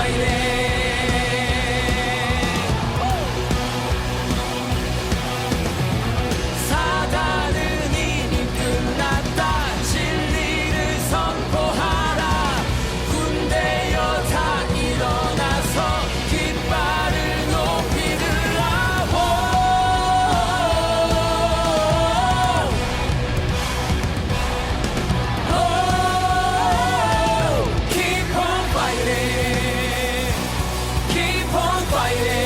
fighting. Fighting.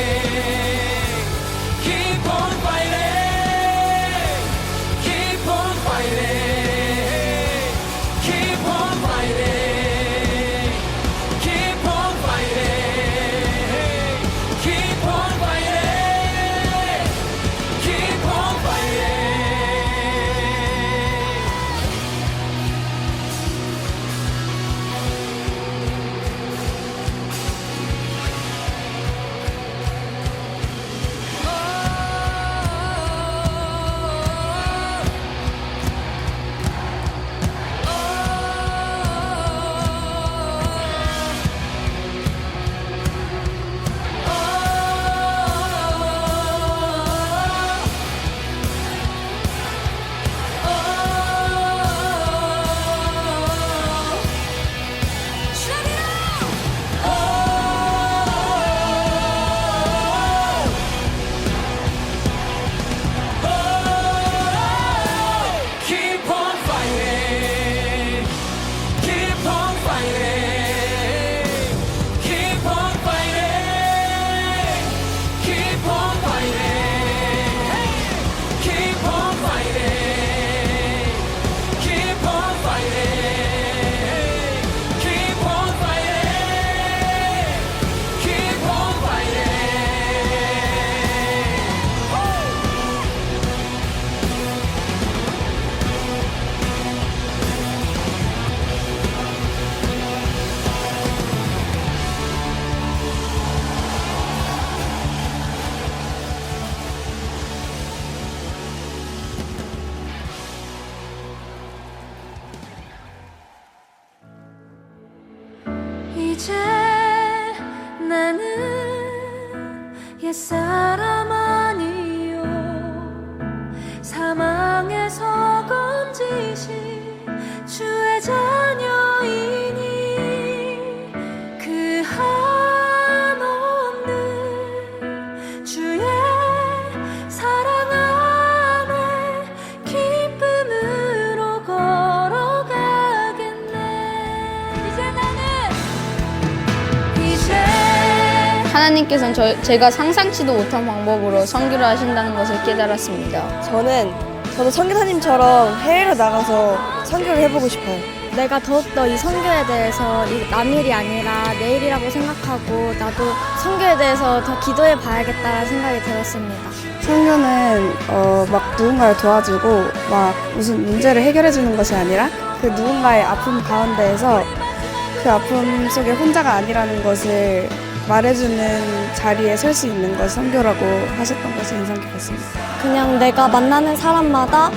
옛사람 아 하나님께서는 저, 제가 상상치도 못한 방법으로 선교를 하신다는 것을 깨달았습니다. 저는 저도 선교사님처럼 해외로 나가서 선교를 해보고 싶어요. 내가 더욱더 이 선교에 대해서 이 남일이 아니라 내일이라고 생각하고 나도 선교에 대해서 더 기도해 봐야겠다는 생각이 들었습니다. 선교는 어, 막 누군가를 도와주고 막 무슨 문제를 해결해 주는 것이 아니라 그 누군가의 아픔 가운데에서 그 아픔 속에 혼자가 아니라는 것을 말해주는 자리에 설 수 있는 것이 선교라고 하셨던 것이 인상 깊었습니다. 그냥 내가 만나는 사람마다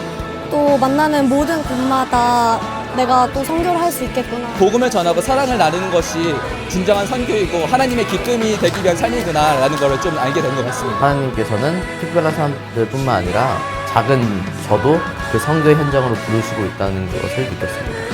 또 만나는 모든 곳마다 내가 또 선교를 할 수 있겠구나. 복음을 전하고 사랑을 나누는 것이 진정한 선교이고 하나님의 기쁨이 되기 위한 삶이구나라는 것을 좀 알게 된 것 같습니다. 하나님께서는 특별한 사람들뿐만 아니라 작은 저도 그 선교의 현장으로 부르시고 있다는 것을 느꼈습니다.